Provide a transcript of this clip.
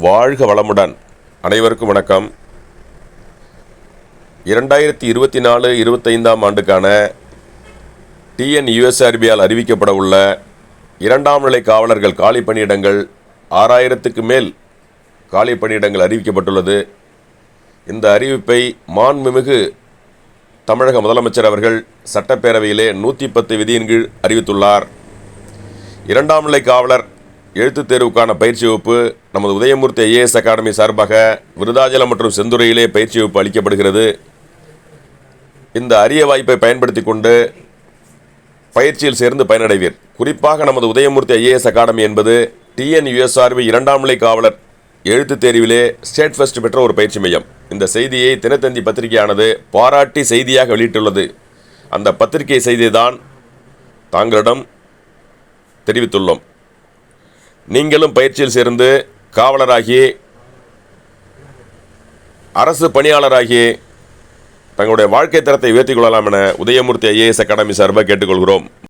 வாழ்க வளமுடன். அனைவருக்கும் வணக்கம். இரண்டாயிரத்தி இருபத்தி நாலு இருபத்தைந்தாம் ஆண்டுக்கான டிஎன் யுஎஸ்ஆர்பியால் அறிவிக்கப்பட உள்ள இரண்டாம் நிலை காவலர்கள் காலி பணியிடங்கள் ஆறாயிரத்துக்கு மேல் காலி பணியிடங்கள் அறிவிக்கப்பட்டுள்ளது. இந்த அறிவிப்பை மாண்புமிகு தமிழக முதலமைச்சர் அவர்கள் சட்டப்பேரவையிலே நூற்றி பத்து விதியின் கீழ் அறிவித்துள்ளார். இரண்டாம் நிலை காவலர் எழுத்துத் தேர்வுக்கான பயிற்சி வகுப்பு நமது உதயமூர்த்தி ஐஏஎஸ் அகாடமி சார்பாக விருதாச்சலம் மற்றும் செந்துறையிலே பயிற்சி வகுப்பு அளிக்கப்படுகிறது. இந்த அரிய வாய்ப்பை பயன்படுத்தி கொண்டு பயிற்சியில் சேர்ந்து பயனடைவீர். குறிப்பாக நமது உதயமூர்த்தி ஐஏஎஸ் அகாடமி என்பது டிஎன்யூஎஸ்ஆர்பி இரண்டாம் நிலை காவலர் எழுத்துத் தேர்விலே ஸ்டேட் ஃபர்ஸ்ட் பெற்ற ஒரு பயிற்சி மையம். இந்த செய்தியை தினத்தந்தி பத்திரிகையானது பாராட்டி செய்தியாக வெளியிட்டுள்ளது. அந்த பத்திரிகை செய்தி தான் தாங்களிடம் தெரிவித்துள்ளோம். நீங்களும் பயிற்சியில் சேர்ந்து காவலராகி அரசு பணியாளராகி தங்களுடைய வாழ்க்கை தரத்தை உயர்த்திக் கொள்ளலாம் என உதயமூர்த்தி ஐஏஎஸ் அகாடமி சார்பாக கேட்டுக்கொள்கிறோம்.